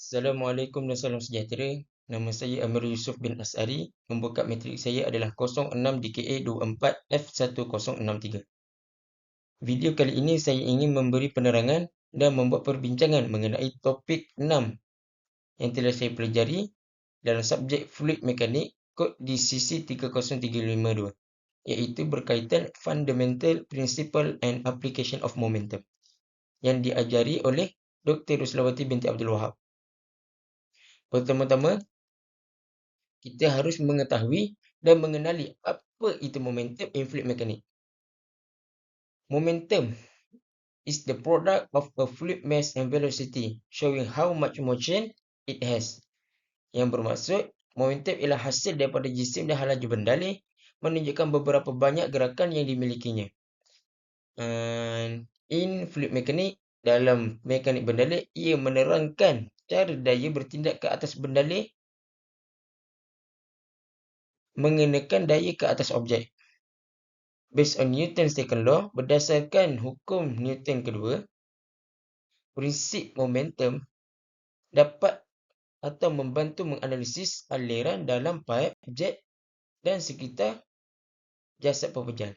Assalamualaikum dan salam sejahtera. Nama saya Amir Yusuf bin Asari. Nombor kad matrik saya adalah 06DKA24F1063. Video kali ini saya ingin memberi penerangan dan membuat perbincangan mengenai topik 6 yang telah saya pelajari dalam subjek fluid mekanik kod sisi 30352 iaitu berkaitan fundamental principle and application of momentum yang diajari oleh Dr. Ruslawati binti Abdul Wahab. Pertama-tama, kita harus mengetahui dan mengenali apa itu momentum in fluid mechanics. Momentum is the product of a fluid mass and velocity showing how much motion it has. Yang bermaksud, momentum ialah hasil daripada jisim dan halaju bendalih menunjukkan beberapa banyak gerakan yang dimilikinya. And in fluid mechanics, dalam mekanik bendalih, ia menerangkan cara daya bertindak ke atas bendalih mengenakan daya ke atas objek. Based on Newton's second law, berdasarkan hukum Newton kedua, prinsip momentum dapat atau membantu menganalisis aliran dalam paip, jet dan sekitar jasad pepejal.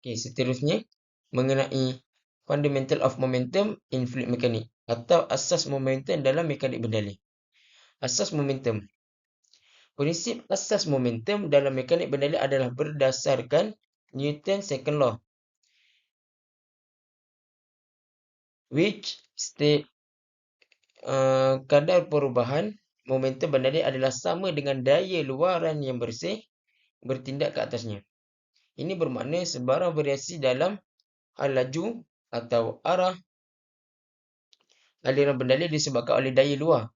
Okay, seterusnya mengenai fundamental of momentum in fluid mechanics atau asas momentum dalam mekanik bendalih. Asas momentum. Prinsip asas momentum dalam mekanik bendalih adalah berdasarkan Newton second law. Which state uh, kadar perubahan momentum bendalih adalah sama dengan daya luaran yang bersih bertindak ke atasnya. Ini bermakna sebarang variasi dalam laju atau arah aliran bendalih disebabkan oleh daya luar.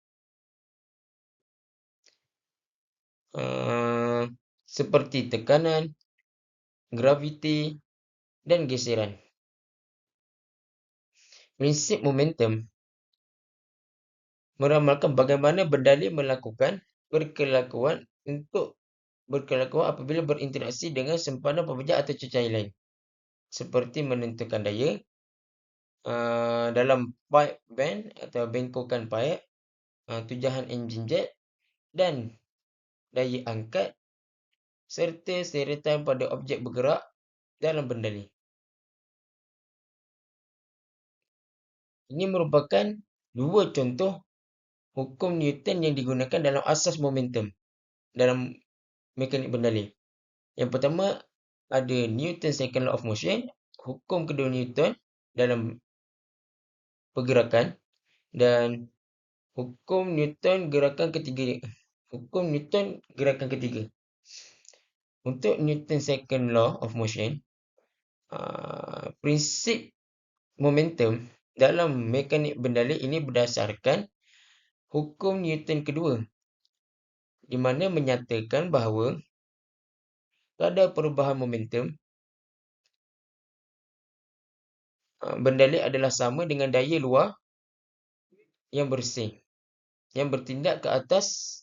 Uh, seperti tekanan, graviti dan geseran. Prinsip momentum meramalkan bagaimana bendalih melakukan perkelakuan untuk berkelakuan apabila berinteraksi dengan sempadan pemejat atau cecair lain. Seperti menentukan daya, uh, dalam pipe band atau bengkokan pipe, uh, tujahan enjin jet dan daya angkat serta seretan pada objek bergerak dalam benda ni. Ini merupakan dua contoh hukum Newton yang digunakan dalam asas momentum dalam mekanik benda ni. Yang pertama ada Newton second law of motion, hukum kedua Newton dalam pergerakan dan hukum Newton gerakan ketiga hukum Newton gerakan ketiga. Untuk Newton second law of motion uh, prinsip momentum dalam mekanik bendalih ini berdasarkan hukum Newton kedua di mana menyatakan bahawa kadar perubahan momentum Ah, bendalih adalah sama dengan daya luar yang bersih yang bertindak ke atas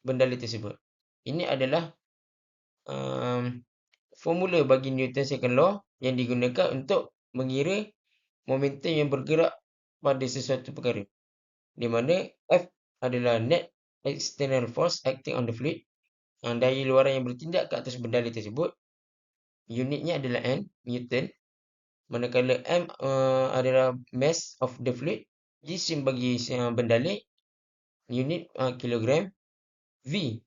bendalih tersebut. Ini adalah um, formula bagi Newton second law yang digunakan untuk mengira momentum yang bergerak pada sesuatu perkara. Di mana F adalah net external force acting on the fluid. Daya luaran yang bertindak ke atas bendalih tersebut. Unitnya adalah N, Newton manakala M uh, adalah mass of the fluid, jisim bagi uh, bendalih, unit uh, kilogram, V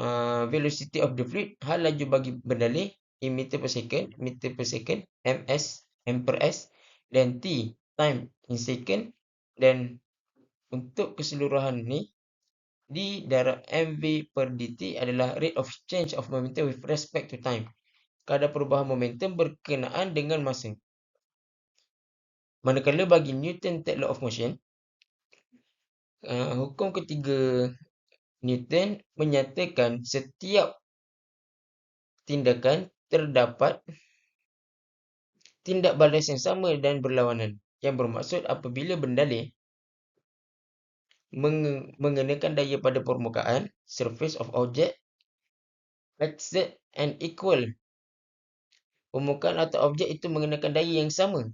uh, velocity of the fluid, hal laju bagi bendalih, in meter per second, meter per second, ms, m per s, dan t, time in second, dan untuk keseluruhan ni, d darab mv per dt adalah rate of change of momentum with respect to time kadar perubahan momentum berkenaan dengan masa. Manakala bagi Newton third law of motion, uh, hukum ketiga Newton menyatakan setiap tindakan terdapat tindak balas yang sama dan berlawanan. Yang bermaksud apabila bendalih mengenakan daya pada permukaan, surface of object, exert and equal permukaan atau objek itu mengenakan daya yang sama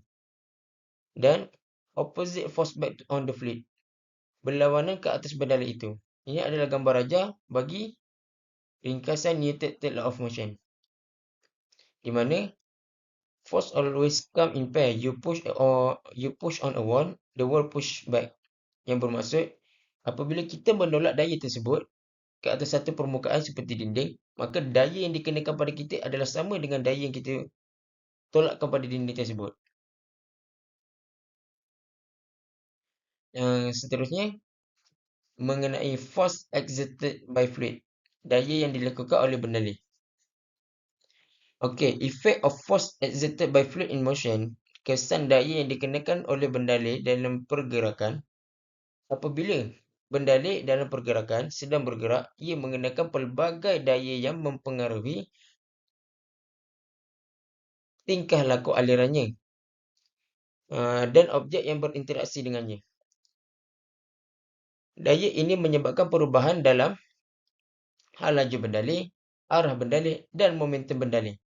dan opposite force back on the fluid. Berlawanan ke atas bendali itu. Ini adalah gambar raja bagi ringkasan Newton's third law of motion. Di mana force always come in pair. You push or you push on a wall, the wall push back. Yang bermaksud apabila kita menolak daya tersebut ke atas satu permukaan seperti dinding, maka daya yang dikenakan pada kita adalah sama dengan daya yang kita tolakkan pada dinding tersebut. Yang seterusnya mengenai force exerted by fluid, daya yang dilakukan oleh bendali. Okey, effect of force exerted by fluid in motion, kesan daya yang dikenakan oleh bendali dalam pergerakan apabila bendalik dalam pergerakan sedang bergerak, ia mengenakan pelbagai daya yang mempengaruhi tingkah laku alirannya uh, dan objek yang berinteraksi dengannya. Daya ini menyebabkan perubahan dalam hal laju bendalik, arah bendalik dan momentum bendalik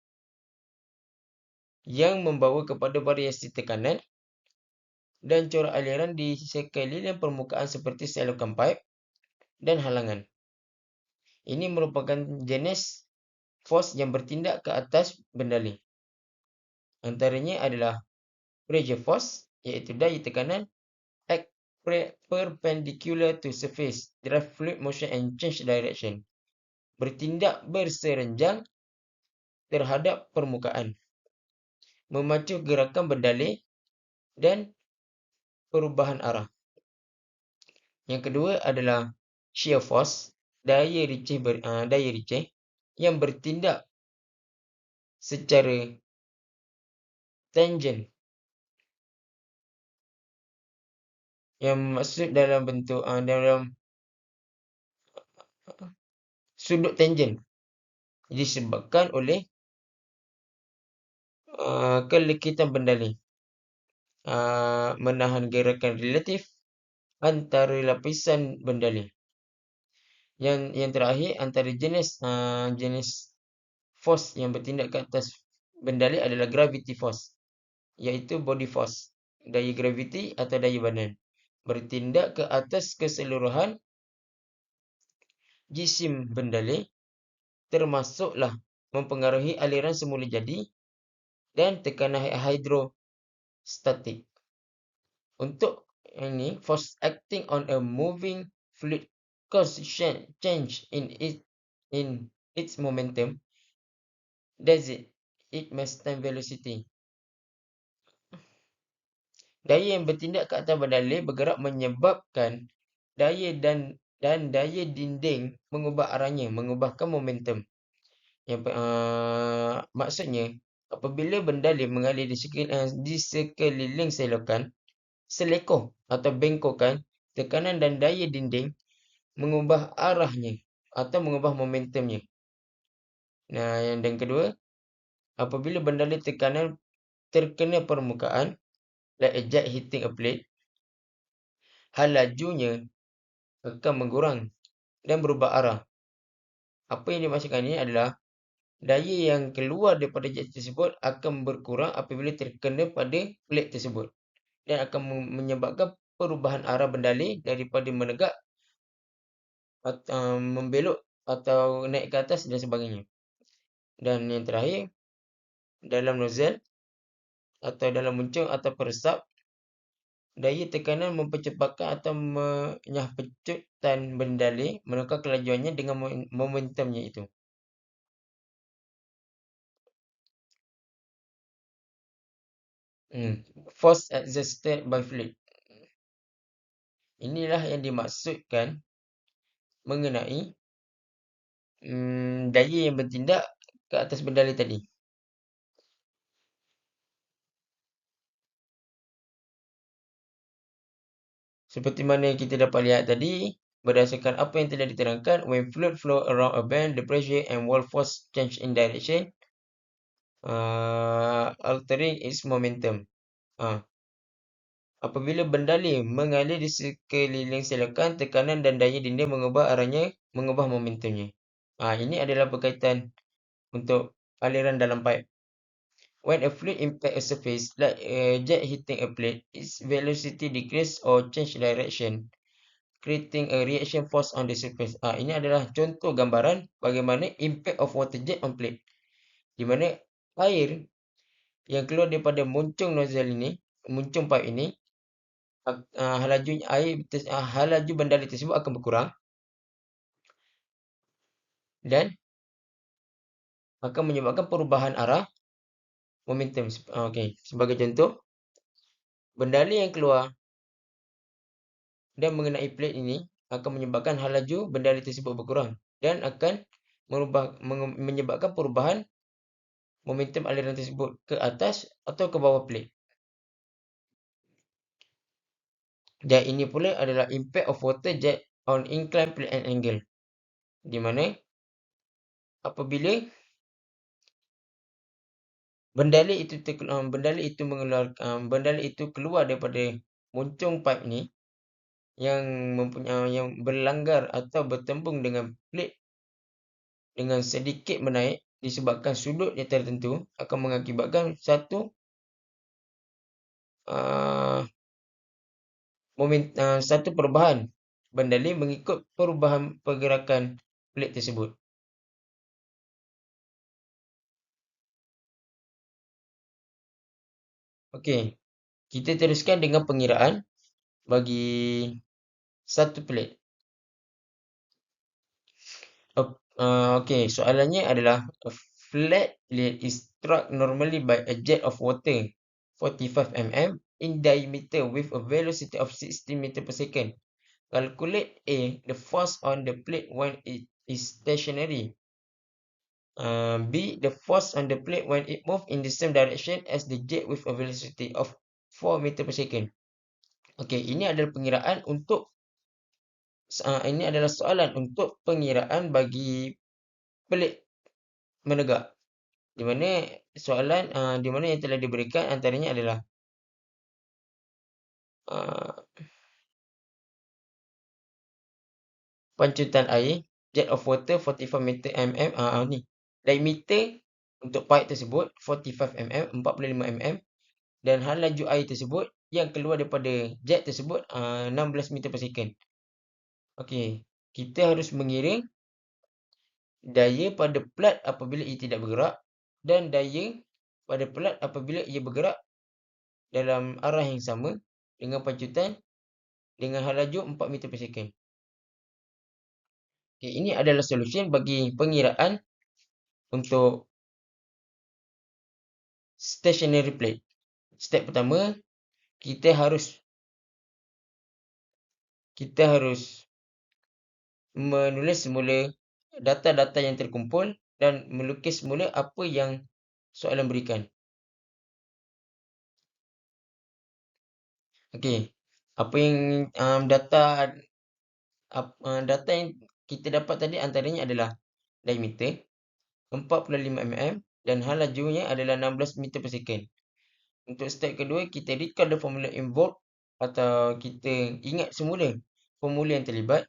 yang membawa kepada variasi tekanan dan corak aliran di sekeliling permukaan seperti selokan pipe dan halangan. Ini merupakan jenis force yang bertindak ke atas bendali. Antaranya adalah pressure force iaitu daya tekanan act perpendicular to surface, drive fluid motion and change direction. Bertindak berserenjang terhadap permukaan. Memacu gerakan bendali dan perubahan arah. Yang kedua adalah shear force, daya ricih ber, uh, daya ricih yang bertindak secara tangent. Yang maksud dalam bentuk uh, dalam sudut tangent disebabkan oleh uh, kelekitan bendali. Uh, menahan gerakan relatif antara lapisan bendali. Yang yang terakhir antara jenis uh, jenis force yang bertindak ke atas bendali adalah gravity force iaitu body force daya graviti atau daya badan bertindak ke atas keseluruhan jisim bendali termasuklah mempengaruhi aliran semula jadi dan tekanan hidro static. Untuk ini, force acting on a moving fluid cause change in it in its momentum. Does it? It mass time velocity. Daya yang bertindak ke atas bendali bergerak menyebabkan daya dan dan daya dinding mengubah arahnya, mengubahkan momentum. Yang uh, maksudnya apabila bendali mengalir di, sekeliling, uh, di sekeliling selokan, selekoh atau bengkokan, tekanan dan daya dinding mengubah arahnya atau mengubah momentumnya. Nah, yang dan kedua, apabila bendali tekanan terkena permukaan, like a jet hitting a plate, hal lajunya akan mengurang dan berubah arah. Apa yang dimaksudkan ini adalah daya yang keluar daripada jet tersebut akan berkurang apabila terkena pada plate tersebut dan akan menyebabkan perubahan arah bendali daripada menegak atau membelok atau naik ke atas dan sebagainya. Dan yang terakhir dalam nozzle atau dalam muncung atau peresap daya tekanan mempercepatkan atau menyahpecutkan bendali menukar kelajuannya dengan momentumnya itu. Hmm. Force exerted by fluid. Inilah yang dimaksudkan mengenai hmm, daya yang bertindak ke atas bendali tadi. Seperti mana kita dapat lihat tadi, berdasarkan apa yang telah diterangkan, when fluid flow around a band, the pressure and wall force change in direction uh, altering its momentum. Uh. Apabila bendali mengalir di sekeliling selokan, tekanan dan daya dinding mengubah arahnya, mengubah momentumnya. Uh, ini adalah berkaitan untuk aliran dalam pipe. When a fluid impact a surface, like a jet hitting a plate, its velocity decrease or change direction, creating a reaction force on the surface. Ah, ini adalah contoh gambaran bagaimana impact of water jet on plate. Di mana air yang keluar daripada muncung nozzle ini, muncung pipe ini, uh, laju air uh, laju bendali tersebut akan berkurang dan akan menyebabkan perubahan arah momentum. Uh, Okey, sebagai contoh, bendali yang keluar dan mengenai plate ini akan menyebabkan hal laju bendali tersebut berkurang dan akan merubah menyebabkan perubahan momentum aliran tersebut ke atas atau ke bawah plate. Dan ini pula adalah impact of water jet on inclined plane and angle. Di mana apabila bendali itu um, bendali itu mengeluarkan um, bendali itu keluar daripada muncung pipe ni yang mempunyai yang berlanggar atau bertembung dengan plate dengan sedikit menaik disebabkan sudut yang tertentu akan mengakibatkan satu uh, moment uh, satu perubahan bendali mengikut perubahan pergerakan plate tersebut. Okey. Kita teruskan dengan pengiraan bagi satu plate. Uh, okay, soalannya adalah a flat plate is struck normally by a jet of water 45 mm in diameter with a velocity of 60 meter per second. Calculate A, the force on the plate when it is stationary. Uh, B, the force on the plate when it move in the same direction as the jet with a velocity of 4 meter per second. Okey, ini adalah pengiraan untuk uh, ini adalah soalan untuk pengiraan bagi pelik menegak. Di mana soalan uh, di mana yang telah diberikan antaranya adalah uh, pancutan air jet of water 45 meter mm uh, ni diameter untuk pipe tersebut 45 mm 45 mm dan hal laju air tersebut yang keluar daripada jet tersebut uh, 16 meter per second. Okey, kita harus mengira daya pada plat apabila ia tidak bergerak dan daya pada plat apabila ia bergerak dalam arah yang sama dengan pancutan dengan hal laju 4 meter per second. Okay, ini adalah solusi bagi pengiraan untuk stationary plate. Step pertama, kita harus kita harus menulis semula data-data yang terkumpul dan melukis semula apa yang soalan berikan. Okey, apa yang um, data uh, data yang kita dapat tadi antaranya adalah diameter 45 mm dan hal lajunya adalah 16 meter per second. Untuk step kedua, kita recall the formula involved atau kita ingat semula formula yang terlibat.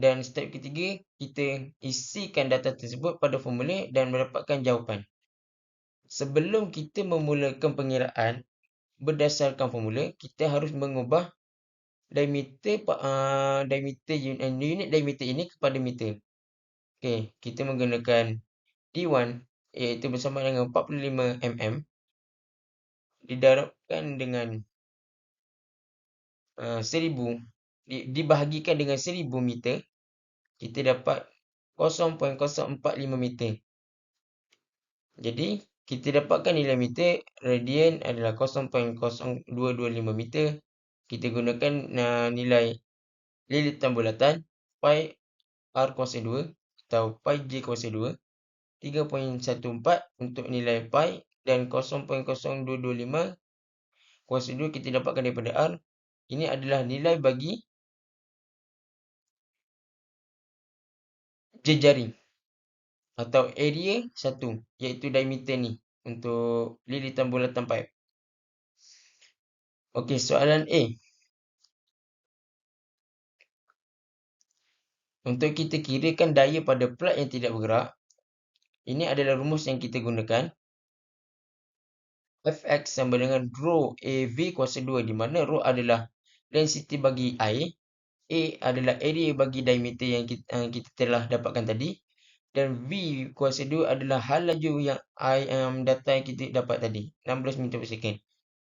Dan step ketiga, kita isikan data tersebut pada formula dan mendapatkan jawapan. Sebelum kita memulakan pengiraan berdasarkan formula, kita harus mengubah diameter uh, diameter unit, uh, unit diameter ini kepada meter. Okey, kita menggunakan D1 iaitu bersama dengan 45 mm didarabkan dengan uh, seribu di, dibahagikan dengan seribu meter kita dapat 0.045 meter jadi kita dapatkan nilai meter radian adalah 0.0225 meter kita gunakan uh, nilai lilitan bulatan pi r kuasa 2 atau pi j kuasa 2 3.14 untuk nilai pi dan 0.0225 kuasa 2 kita dapatkan daripada R. Ini adalah nilai bagi jejaring atau area satu iaitu diameter ni untuk lilitan bulatan pipe. Okey, soalan A. Untuk kita kirakan daya pada plat yang tidak bergerak, ini adalah rumus yang kita gunakan. Fx sama dengan rho AV kuasa 2 di mana rho adalah density bagi air, A adalah area bagi diameter yang kita, uh, kita telah dapatkan tadi dan V kuasa 2 adalah hal laju yang I um, data yang kita dapat tadi 16 meter per second.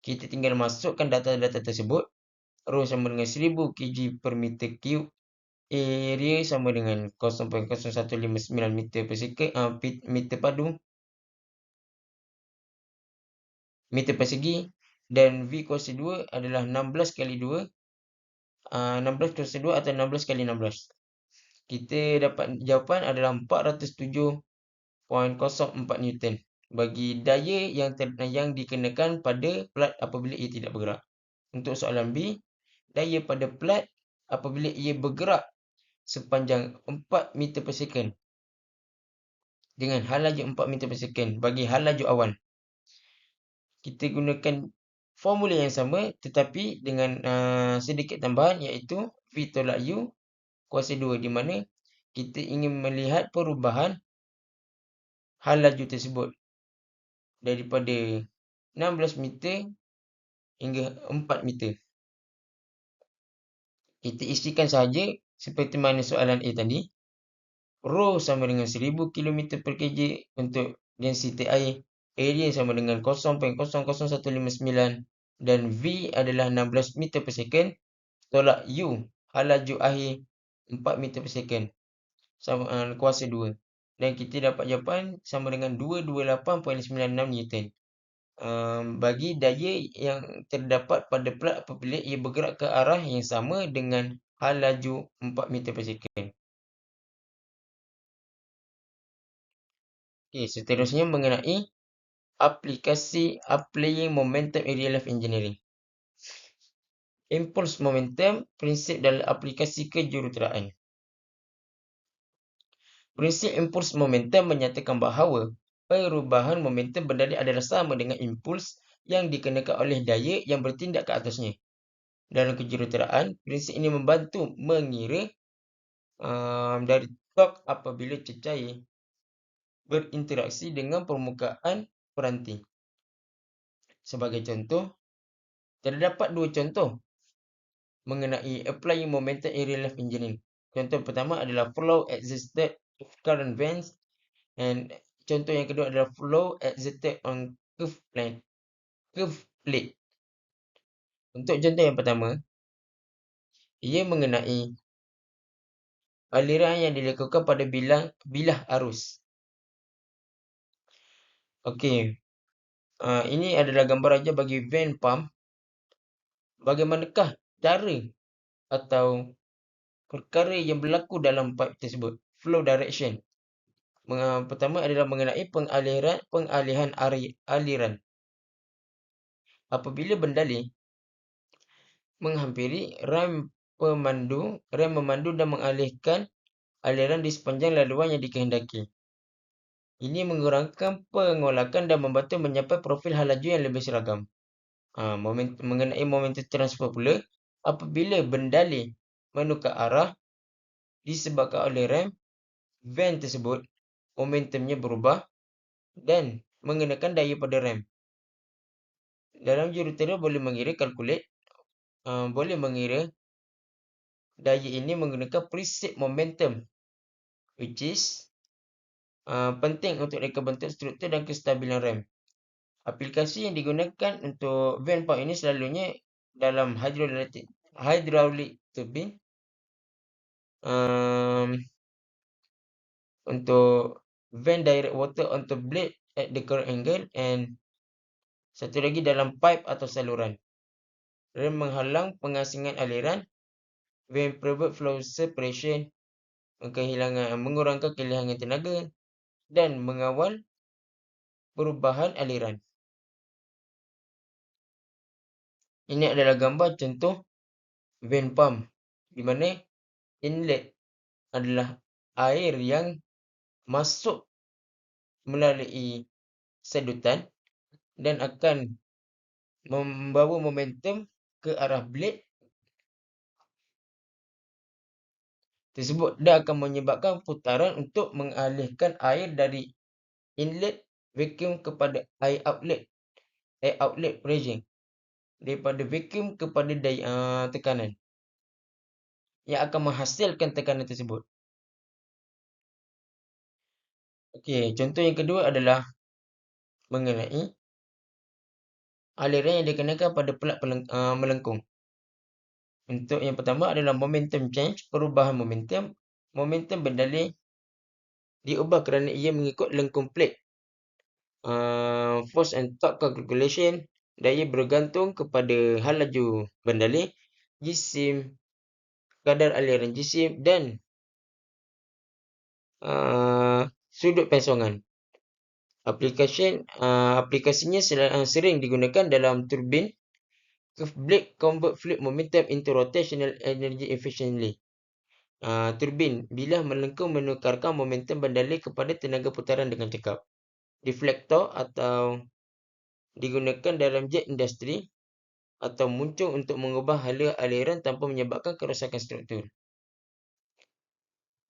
Kita tinggal masukkan data-data tersebut. Rho sama dengan 1000 kg per meter cube. Area sama dengan 0.0159 meter per second uh, meter padu meter persegi dan V kuasa 2 adalah 16 kali 2 uh, 16 kuasa 2 atau 16 kali 16 kita dapat jawapan adalah 407.04 Newton bagi daya yang ter, yang dikenakan pada plat apabila ia tidak bergerak. Untuk soalan B, daya pada plat apabila ia bergerak sepanjang 4 meter per second dengan hal laju 4 meter per second bagi hal laju awan. Kita gunakan formula yang sama tetapi dengan uh, sedikit tambahan iaitu V tolak U kuasa 2 di mana kita ingin melihat perubahan hal laju tersebut daripada 16 meter hingga 4 meter. Kita isikan sahaja seperti mana soalan A tadi. Rho sama dengan 1000 km per kg untuk density air. Area sama dengan 0.00159 dan V adalah 16 meter per second. Tolak U, hal laju air 4 meter per second. Sama uh, kuasa 2 dan kita dapat jawapan sama dengan 228.96 Newton. Um, bagi daya yang terdapat pada plat apabila ia bergerak ke arah yang sama dengan hal laju 4 meter per second. Okay, seterusnya mengenai aplikasi applying momentum in real life engineering. Impulse momentum, prinsip dalam aplikasi kejuruteraan. Prinsip impuls momentum menyatakan bahawa perubahan momentum berdalih adalah sama dengan impuls yang dikenakan oleh daya yang bertindak ke atasnya. Dalam kejuruteraan, prinsip ini membantu mengira um, dari tok apabila cecair berinteraksi dengan permukaan peranti. Sebagai contoh, terdapat dua contoh mengenai applying momentum in real life engineering. Contoh pertama adalah flow exerted of current bands and contoh yang kedua adalah flow exerted on curve plane. Curve plate. Untuk contoh yang pertama, ia mengenai aliran yang dilakukan pada bilang bilah arus. Okey. Uh, ini adalah gambar aja bagi van pump. Bagaimanakah cara atau perkara yang berlaku dalam pipe tersebut. Flow direction. Pertama adalah mengenai pengaliran pengalihan aliran. Apabila bendali menghampiri rem pemandu, rem memandu dan mengalihkan aliran di sepanjang laluan yang dikehendaki. Ini mengurangkan pengolakan dan membantu mencapai profil hal laju yang lebih seragam. Ha, moment, mengenai momentum transfer pula, apabila bendali menukar arah disebabkan oleh rem, van tersebut momentumnya berubah dan mengenakan daya pada rem. Dalam jurutera boleh mengira kalkulat, uh, boleh mengira daya ini menggunakan prinsip momentum which is uh, penting untuk reka bentuk struktur dan kestabilan rem. Aplikasi yang digunakan untuk van pump ini selalunya dalam hidrolik hydraulic turbine um, untuk vent direct water onto blade at the correct angle and satu lagi dalam pipe atau saluran rem menghalang pengasingan aliran vent prevent flow separation mengurangkan kehilangan tenaga dan mengawal perubahan aliran. Ini adalah gambar contoh vent pump di mana inlet adalah air yang masuk melalui sedutan dan akan membawa momentum ke arah blade tersebut dan akan menyebabkan putaran untuk mengalihkan air dari inlet vacuum kepada air outlet air outlet pressure daripada vacuum kepada daya uh, tekanan yang akan menghasilkan tekanan tersebut. Okey, contoh yang kedua adalah mengenai aliran yang dikenakan pada pelat uh, melengkung. Untuk yang pertama adalah momentum change, perubahan momentum. Momentum berdalih diubah kerana ia mengikut lengkung plate. Uh, force and torque calculation, daya bergantung kepada hal laju berdalih, jisim, kadar aliran jisim dan uh, sudut pesongan. Aplikasi uh, aplikasinya sering digunakan dalam turbin blade convert fluid momentum into rotational energy efficiently. Uh, turbin bila melengkung menukarkan momentum berdalih kepada tenaga putaran dengan cekap. Deflektor atau digunakan dalam jet industri atau muncul untuk mengubah hala aliran tanpa menyebabkan kerosakan struktur.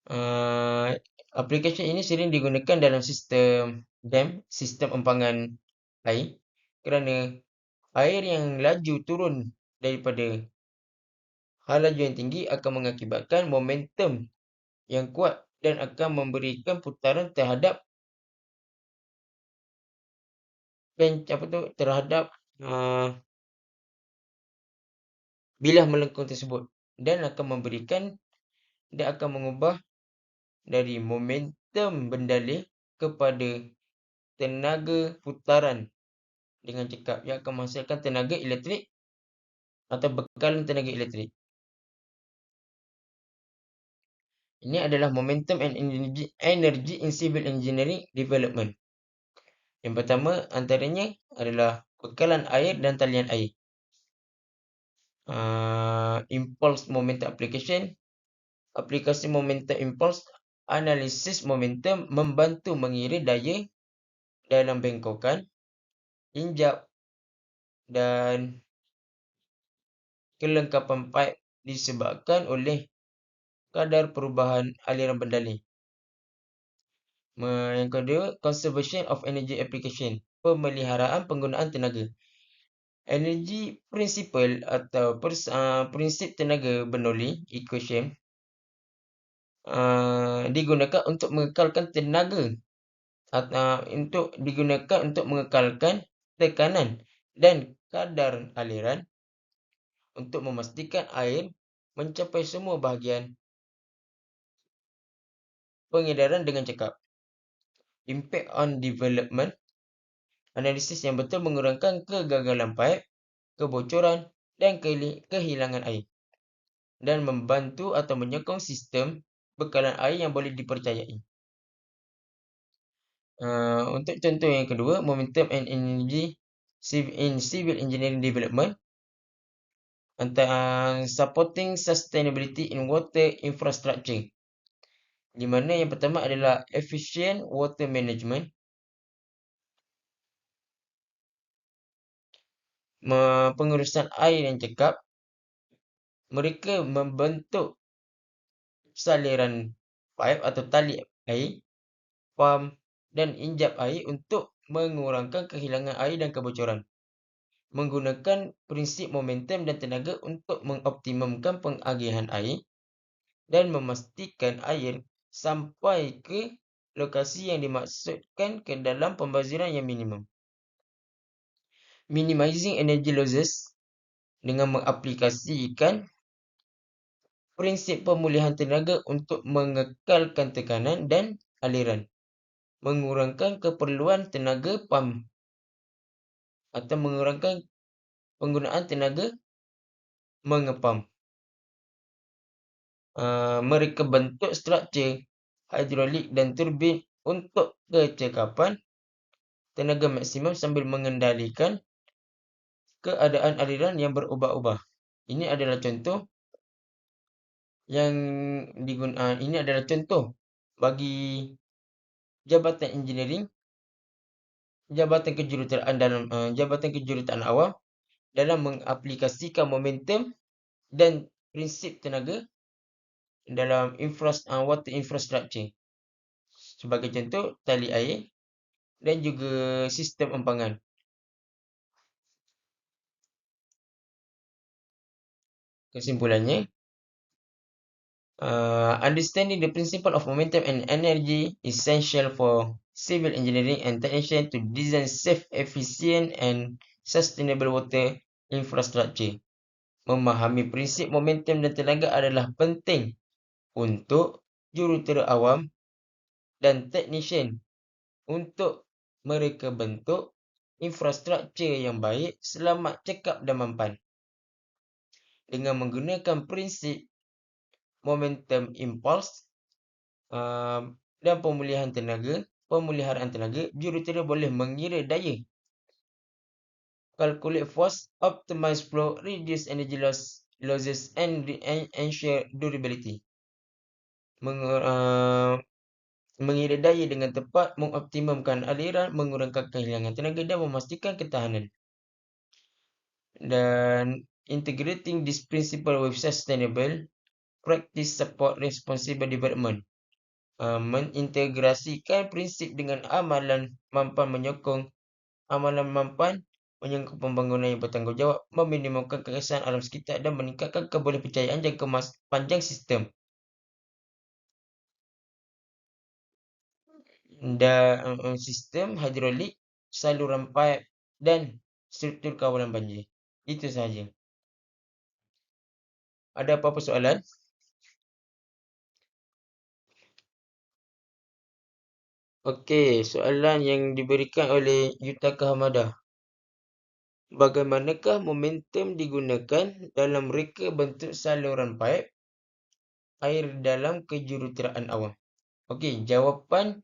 Uh, aplikasi ini sering digunakan dalam sistem dam, sistem empangan air kerana air yang laju turun daripada hal laju yang tinggi akan mengakibatkan momentum yang kuat dan akan memberikan putaran terhadap bench apa tu terhadap uh, bilah melengkung tersebut dan akan memberikan dia akan mengubah dari momentum bendalih kepada tenaga putaran dengan cekap yang akan menghasilkan tenaga elektrik atau bekalan tenaga elektrik. Ini adalah momentum and energy, energy in civil engineering development. Yang pertama antaranya adalah bekalan air dan talian air. Uh, impulse momentum application. Aplikasi momentum impulse analisis momentum membantu mengira daya dalam bengkokan, injap dan kelengkapan pipe disebabkan oleh kadar perubahan aliran berdalih. Yang kedua, conservation of energy application, pemeliharaan penggunaan tenaga. Energy principle atau pers, uh, prinsip tenaga Bernoulli equation uh, digunakan untuk mengekalkan tenaga uh, untuk digunakan untuk mengekalkan tekanan dan kadar aliran untuk memastikan air mencapai semua bahagian pengedaran dengan cekap. Impact on development. Analisis yang betul mengurangkan kegagalan pipe, kebocoran dan kehilangan air. Dan membantu atau menyokong sistem bekalan air yang boleh dipercayai. Uh, untuk contoh yang kedua, momentum and energy in civil engineering development antara supporting sustainability in water infrastructure di mana yang pertama adalah efficient water management. Pengurusan air yang cekap. Mereka membentuk saliran pipe atau tali air, pump dan injap air untuk mengurangkan kehilangan air dan kebocoran. Menggunakan prinsip momentum dan tenaga untuk mengoptimumkan pengagihan air dan memastikan air sampai ke lokasi yang dimaksudkan ke dalam pembaziran yang minimum. Minimizing energy losses dengan mengaplikasikan prinsip pemulihan tenaga untuk mengekalkan tekanan dan aliran. Mengurangkan keperluan tenaga pam atau mengurangkan penggunaan tenaga mengepam. Uh, mereka bentuk struktur hidrolik dan turbin untuk kecekapan tenaga maksimum sambil mengendalikan keadaan aliran yang berubah-ubah. Ini adalah contoh yang digunakan. Ini adalah contoh bagi Jabatan Engineering, Jabatan Kejuruteraan dan uh, eh, Jabatan Kejuruteraan Awam dalam mengaplikasikan momentum dan prinsip tenaga dalam infrastruktur uh, eh, water infrastructure. Sebagai contoh tali air dan juga sistem empangan. Kesimpulannya, uh, understanding the principle of momentum and energy essential for civil engineering and technician to design safe, efficient and sustainable water infrastructure. Memahami prinsip momentum dan tenaga adalah penting untuk jurutera awam dan technician untuk mereka bentuk infrastruktur yang baik, selamat, cekap dan mampan. Dengan menggunakan prinsip momentum impulse uh, dan pemulihan tenaga, pemuliharaan tenaga, jurutera boleh mengira daya, calculate force, optimize flow, reduce energy loss, losses and, and ensure durability. Meng, uh, mengira daya dengan tepat, mengoptimumkan aliran, mengurangkan kehilangan tenaga dan memastikan ketahanan. Dan integrating this principle with sustainable practice support responsible development. Uh, mengintegrasikan prinsip dengan amalan mampan menyokong amalan mampan menyokong pembangunan yang bertanggungjawab, meminimumkan kekesan alam sekitar dan meningkatkan kebolehpercayaan jangka mas panjang sistem. Dan uh, sistem hidrolik, saluran pipe dan struktur kawalan banjir. Itu sahaja. Ada apa-apa soalan? Okey, soalan yang diberikan oleh Yutaka Hamada. Bagaimanakah momentum digunakan dalam reka bentuk saluran pipe air dalam kejuruteraan awam? Okey, jawapan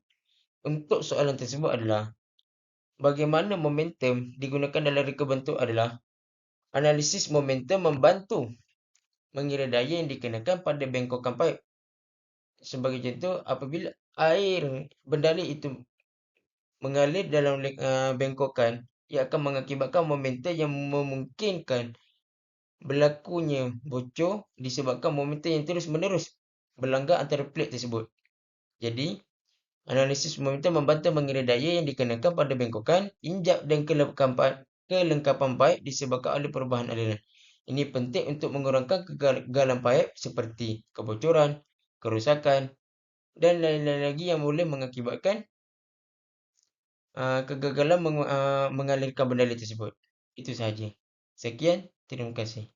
untuk soalan tersebut adalah bagaimana momentum digunakan dalam reka bentuk adalah analisis momentum membantu mengira daya yang dikenakan pada bengkokan pipe. Sebagai contoh, apabila air bendali itu mengalir dalam uh, bengkokan, ia akan mengakibatkan momentum yang memungkinkan berlakunya bocor disebabkan momentum yang terus-menerus berlanggar antara plate tersebut. Jadi, analisis momentum membantu mengira daya yang dikenakan pada bengkokan, injap dan kelengkapan, kelengkapan pipe disebabkan oleh perubahan aliran. Ini penting untuk mengurangkan kegagalan pipe seperti kebocoran, kerusakan dan lain-lain lagi yang boleh mengakibatkan uh, kegagalan meng, uh, mengalirkan benda tersebut. Itu sahaja. Sekian, terima kasih.